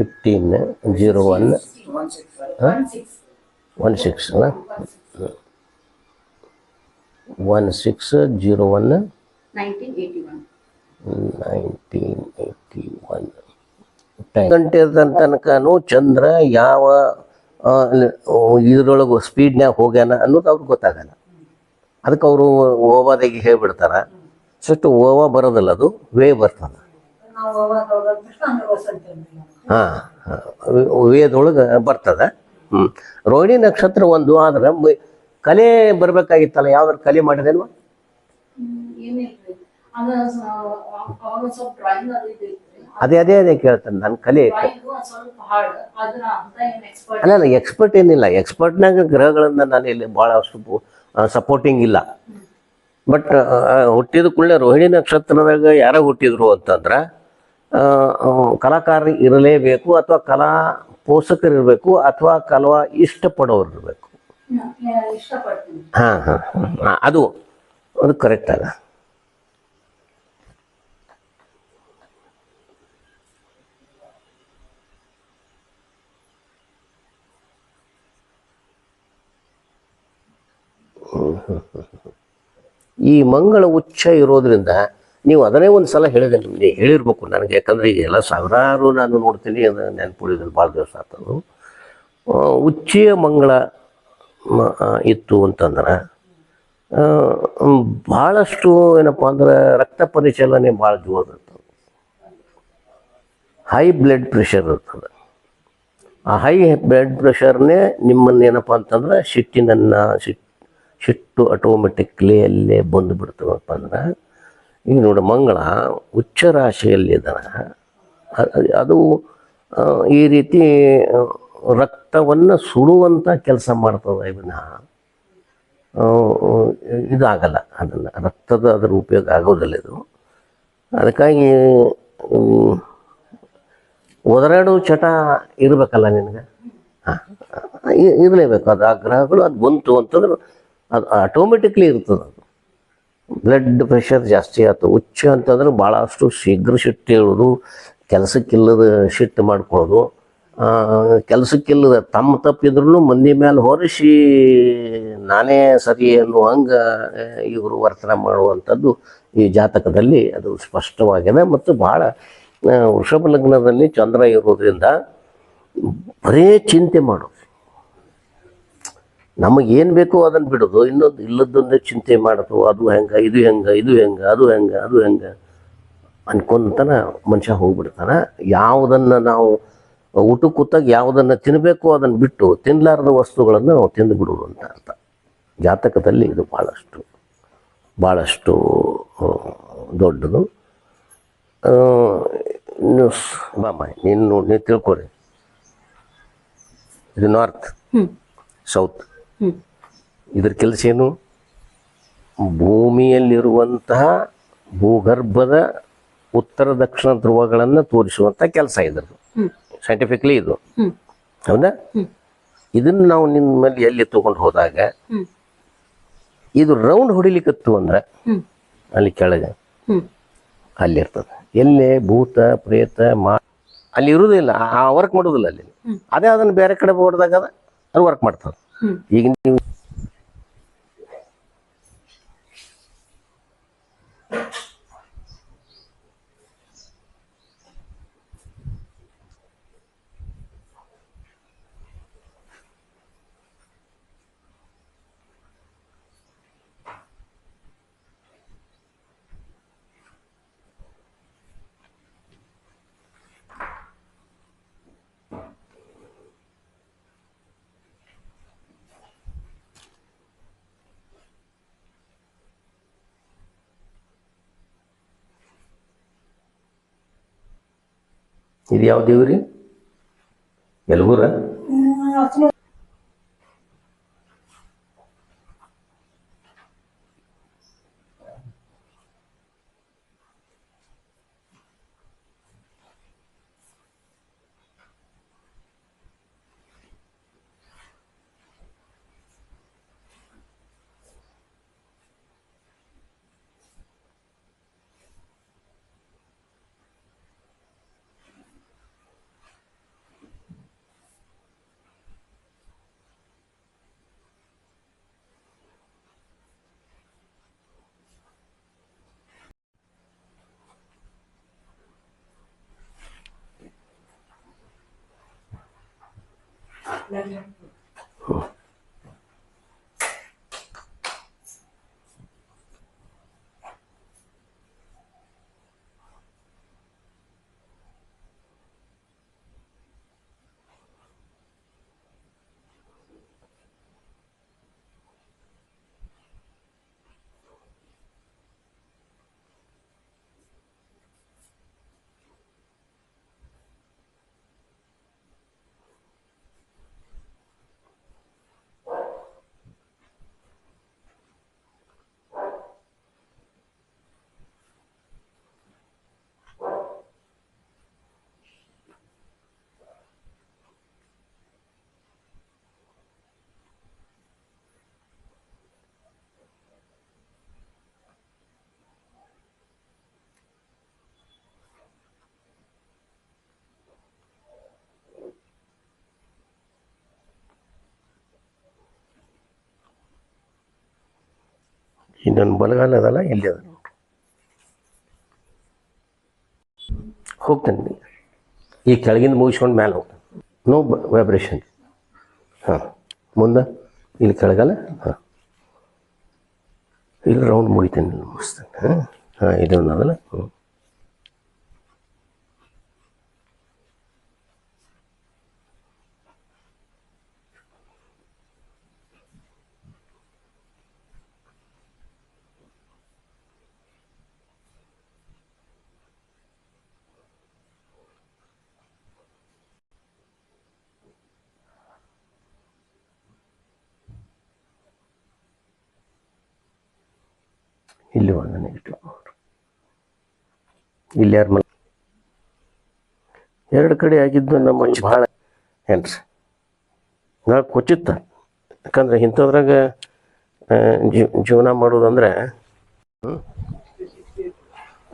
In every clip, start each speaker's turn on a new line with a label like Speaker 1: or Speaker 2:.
Speaker 1: Fifteen zero one. One six one six zero one. Nineteen eighty one ಗಂಟೆ ತನಕನೂ ಚಂದ್ರ ಯಾವ ಇದ್ರೊಳಗೆ ಸ್ಪೀಡ್ನ್ಯಾಗ ಹೋಗ್ಯಾನ ಅನ್ನೋದು ಅವ್ರಿಗೆ ಗೊತ್ತಾಗಲ್ಲ. ಅದಕ್ಕೆ ಅವರು ಓವಾದಾಗಿ ಹೇಳ್ಬಿಡ್ತಾರೆ. ಸಷ್ಟು ಓವಾ ಬರೋದಿಲ್ಲ ಅದು ವೇ ಬರ್ತದೆ.
Speaker 2: ನಾವು ಅವಾಗ ತಕ್ಷಣ ವಸಂತ.
Speaker 1: ಹಾಂ ವೇದೊಳಗೆ ಬರ್ತದೆ. ಹ್ಞೂ ರೋಹಿಣಿ ನಕ್ಷತ್ರ ಒಂದು ಆದ್ರೆ ಮ- ಕಲೆ ಬರಬೇಕಾಗಿತ್ತಲ್ಲ ಯಾವ್ದಾರು ಕಲೆ ಮಾಡಿದೇನು
Speaker 2: ಹ್ಮ್, ಏನಿಲ್ರಿ ಅದು ಸ- ಅವಾಗ ಸ್ವಲ್ಪ ಡ್ರಾಯಿಂಗ್ ಅದು ಇದು
Speaker 1: ಅದೇ ಅದೇ ಅದೇ ಕೇಳ್ತಾನೆ ನನ್ನ ಕಲೆ
Speaker 2: ಡ್ರಾಯಿಂಗ್ ಸ್ವಲ್ಪ ಹಾರ್ಡ್ ಅದ್ರ ಅಂತ ಏನ್ ಎಕ್ಸ್ಪರ್ಟ್
Speaker 1: ಅಲ್ಲ ಅಲ್ಲ ಎಕ್ಸ್ಪರ್ಟ್ ಏನಿಲ್ಲ. ಎಕ್ಸ್ಪರ್ಟ್ನಾಗ ಗ್ರಹಗಳನ್ನು ನಾನು ಇಲ್ಲಿ ಭಾಳ ಅಷ್ಟು ಸಪೋರ್ಟಿಂಗ್ ಇಲ್ಲ. ಬಟ್ ಹುಟ್ಟಿದ ಕೂಡಲೇ ರೋಹಿಣಿ ನಕ್ಷತ್ರದಾಗ ಯಾರೋ ಹುಟ್ಟಿದ್ರು ಅಂತಂದ್ರೆ ಕಲಾಕಾರ ಇರಲೇಬೇಕು ಅಥವಾ ಕಲಾ ಪೋಷಕರು ಇರಬೇಕು ಅಥವಾ ಕಲಾ ಇಷ್ಟಪಡೋರು ಇರಬೇಕು ಹಾಂ ಹಾಂ ಅದು ಅದು ಕರೆಕ್ಟ್ ಅದ ಈ ಮಂಗಳ ಉಚ್ಚ ಇರೋದ್ರಿಂದ ನೀವು ಅದನ್ನೇ ಒಂದು ಸಲ ಹೇಳಿದೆ ನಿಮಗೆ ಹೇಳಿರ್ಬೇಕು ನನಗೆ. ಯಾಕಂದ್ರೆ ಈಗ ಎಲ್ಲ ಸಾವಿರಾರು ನಾನು ನೋಡ್ತೀನಿ ಅದು ನೆನ್ಪುಳಿದ್ರು ಭಾಳ ದಿವಸ ಆತದು. ಉಚ್ಚಿಯ ಮಂಗಳ ಇತ್ತು ಅಂತಂದ್ರೆ ಭಾಳಷ್ಟು ಏನಪ್ಪ ಅಂದ್ರೆ ರಕ್ತ ಪರಿಚಲನೆ ಭಾಳ ಜೋರು ಇರ್ತದೆ. ಹೈ ಬ್ಲಡ್ ಪ್ರೆಷರ್ ಇರ್ತದೆ. ಆ ಹೈ ಬ್ಲಡ್ ಪ್ರೆಷರ್ನೇ ನಿಮ್ಮನ್ನು ಏನಪ್ಪ ಅಂತಂದ್ರೆ ಸಿಟ್ಟಿನನ್ನು ಸಿಟ್ಟು ಸಿಟ್ಟು ಆಟೋಮೆಟಿಕ್ಲಿ ಅಲ್ಲೇ ಬಂದು ಬಿಡ್ತವಪ್ಪ ಅಂದ್ರೆ ಈಗ ನೋಡಿ ಮಂಗಳ ಉಚ್ಚ ರಾಶಿಯಲ್ಲಿದ್ದಾನೆ ಅದು ಈ ರೀತಿ ರಕ್ತವನ್ನು ಸುಡುವಂಥ ಕೆಲಸ ಮಾಡ್ತದೆ ಇವನ. ಆ, ಇದಾಗಲ್ಲ ಅದನ್ನು. ರಕ್ತದ ಅದರ ಉಪಯೋಗ ಆಗೋದಿಲ್ಲ ಇದು. ಅದಕ್ಕಾಗಿ ಒದರಾಡು ಚಟ ಇರಬೇಕಲ್ಲ ನಿನಗೆ? ಹಾಂ ಇರಲೇಬೇಕು. ಅದು ಆ ಗ್ರಹಗಳು ಅದು ಬಂತು ಅಂತಂದ್ರೆ ಅದು ಆಟೋಮೆಟಿಕ್ಲಿ ಇರ್ತದೆ ಬ್ಲಡ್ ಪ್ರೆಷರ್ ಜಾಸ್ತಿ ಆಯ್ತು. ಉಚ್ಚ ಅಂತಂದ್ರೆ ಭಾಳಷ್ಟು ಶೀಘ್ರ ಶಿಟ್ಟು ಹೇಳೋದು ಕೆಲಸಕ್ಕಿಲ್ಲದ ಶಿಟ್ಟು ಮಾಡ್ಕೊಳ್ಳೋದು. ಕೆಲಸಕ್ಕಿಲ್ಲದ ತಮ್ಮ ತಪ್ಪಿದ್ರೂ ಮಂದಿ ಮೇಲೆ ಹೊರಿಸಿ ನಾನೇ ಸರಿ ಅನ್ನೋ ಹಂಗೆ ಇವರು ವರ್ತನೆ ಮಾಡುವಂಥದ್ದು ಈ ಜಾತಕದಲ್ಲಿ ಅದು ಸ್ಪಷ್ಟವಾಗಿದೆ. ಮತ್ತು ಭಾಳ ವೃಷಭ ಲಗ್ನದಲ್ಲಿ ಚಂದ್ರ ಇರೋದ್ರಿಂದ ಬರೇ ಚಿಂತೆ ಮಾಡೋದು ನಮಗೇನು ಬೇಕೋ ಅದನ್ನು ಬಿಡೋದು. ಇನ್ನೊಂದು ಇಲ್ಲದೊಂದೇ ಚಿಂತೆ ಮಾಡೋದು. ಅದು ಹೆಂಗೆ ಇದು ಹೆಂಗೆ ಇದು ಹೆಂಗೆ ಅದು ಹೆಂಗೆ ಅದು ಹೆಂಗೆ ಅನ್ಕೊಂತನ ಮನುಷ್ಯ ಹೋಗ್ಬಿಡ್ತಾನೆ. ಯಾವುದನ್ನು ನಾವು ಊಟ ಕೂತಾಗ ಯಾವುದನ್ನು ತಿನ್ನಬೇಕು ಅದನ್ನು ಬಿಟ್ಟು ತಿನ್ನಲಾರದ ವಸ್ತುಗಳನ್ನು ನಾವು ತಿಂದು ಬಿಡೋದು ಅಂತ ಅರ್ಥ. ಜಾತಕದಲ್ಲಿ ಇದು ಭಾಳಷ್ಟು ಭಾಳಷ್ಟು ದೊಡ್ಡದು. ನ್ಯೂಸ್ ಬಾಮ ನೀನು ನೋಡಿ ನೀವು ತಿಳ್ಕೊರಿ. ಇದು ನಾರ್ತ್ ಸೌತ್ ಇದ್ರ ಕೆಲಸ ಏನು? ಭೂಮಿಯಲ್ಲಿರುವಂತಹ ಭೂಗರ್ಭದ ಉತ್ತರ ದಕ್ಷಿಣ ಧ್ರುವಗಳನ್ನು ತೋರಿಸುವಂಥ ಕೆಲಸ ಇದ್ರದ್ದು. ಸೈಂಟಿಫಿಕ್ಲಿ ಇದು. ಹೌದಾ? ಇದನ್ನ ನಾವು ನಿಮ್ಮ ಮೇಲೆ ಎಲ್ಲಿ ತಗೊಂಡು ಹೋದಾಗ ಇದು ರೌಂಡ್ ಹೊಡಿಲಿಕ್ಕತ್ತು ಅಂದ್ರೆ ಅಲ್ಲಿ ಕೆಳಗೆ
Speaker 2: ಅಲ್ಲಿ
Speaker 1: ಅಲ್ಲಿರ್ತದೆ. ಎಲ್ಲೇ ಭೂತ ಪ್ರೇತ ಮಾ ಅಲ್ಲಿ ಇರುವುದಿಲ್ಲ. ಆ ವರ್ಕ್ ಮಾಡೋದಿಲ್ಲ ಅಲ್ಲಿ. ಅದೇ ಅದನ್ನು ಬೇರೆ ಕಡೆ ಹೊಡೆದಾಗ ಅದ ವರ್ಕ್ ಮಾಡ್ತದೆ. ಈಗ ನೀವು ಇದು ಯಾವ ದೇವ್ರಿ? ಎಲ್ಗೂರ 来看 ಇನ್ನೊಂದು ಬಲಗಾಲ ಅದಲ್ಲ, ಇಲ್ಲಿ ಅದ. ಹೋಗ್ತೇನೆ ಈ ಕೆಳಗಿಂದ ಮುಗಿಸ್ಕೊಂಡು ಮೇಲೆ ಹೋಗ್ತಾನೆ. ನೋ ವೈಬ್ರೇಷನ್ ಹಾಂ. ಮುಂದೆ, ಇಲ್ಲಿ ಕೆಳಗಲ್ಲ ಹಾಂ. ಇಲ್ಲಿ ರೌಂಡ್ ಮುಗಿತೇನೆ, ಮುಗಿಸ್ತೇನೆ. ಹಾಂ ಹಾಂ, ಇದೊಂದು ಅದಲ್ಲ. ಹ್ಞೂ ಇಲ್ಲಿ ಒಂದು ನೆಗೆಟಿವ್ ನೋಡ್ರಿ ಇಲ್ಲಿ ಯಾರು ಮನೆ? ಎರಡು ಕಡೆ ಆಗಿದ್ದು ನಮ್ಮ ಭಾಳ ಏನ್ರಿ? ನಾ ಕೊಚ್ಚಿತ್ತ ಯಾಕಂದ್ರೆ ಇಂಥದ್ರಾಗ ಜೀವನ ಮಾಡೋದಂದ್ರೆ ಹ್ಞೂ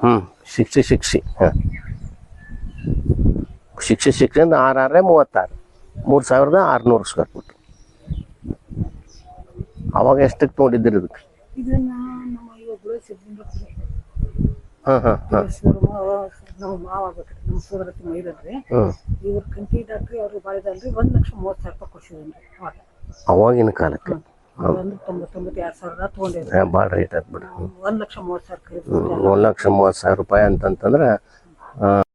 Speaker 1: ಹ್ಞೂ ಶಿಕ್ಷೆ ಶಿಕ್ಷೆ ಹಾಂ. ಶಿಕ್ಷೆ ಶಿಕ್ಷೆ ಅಂದ್ರೆ ಆರು ಆರೇ ಮೂವತ್ತಾರು. ಮೂರು ಸಾವಿರದ ಆರುನೂರು ಸ್ಕ್ವೇರ್ ಫುಟ್. ಅವಾಗ ಎಷ್ಟಕ್ಕೆ ನೋಡಿದ್ದೀರಿ ಇದಕ್ಕೆ
Speaker 2: ಇದನ್ನ ನಮ್ಮ ಒಬ್ಬಳು ಸಿದ್ಧಲಿಂಗಪುರ ನಮ್ಮ ಮಾವ ಆಗ್ಬೇಕ್ರಿ ನಮ್ಮ ಸೋದರತಿ ಮೈದಲ್ರಿ ಇವ್ರ ಕಂಟಿ ಡಾಕ್ಟ್ರಿ ಅವ್ರಿಗೆ ಬಾಳಿದಲ್ರಿ ಒಂದ್ ಲಕ್ಷ ಮೂವತ್ತು ಸಾವಿರ ರೂಪಾಯಿ ಅವಾಗ
Speaker 1: ಅವಾಗಿನ ಕಾಲಕ್ಕೆ?
Speaker 2: ಒಂದು ತೊಂಬತ್ತೊಂಬತ್ತು ಎರಡ್ ತೊಗೊಂಡಿದ್ರಿ
Speaker 1: ಭಾಳ ರೇಟ್ ಬಿಡಿ.
Speaker 2: ಒಂದ್ ಲಕ್ಷ ಮೂವತ್ ಸಾವಿರ ಖರೀದಿ
Speaker 1: ಲಕ್ಷ ಮೂವತ್ತು ಸಾವಿರ ರೂಪಾಯಿ ಅಂತಂತಂದ್ರೆ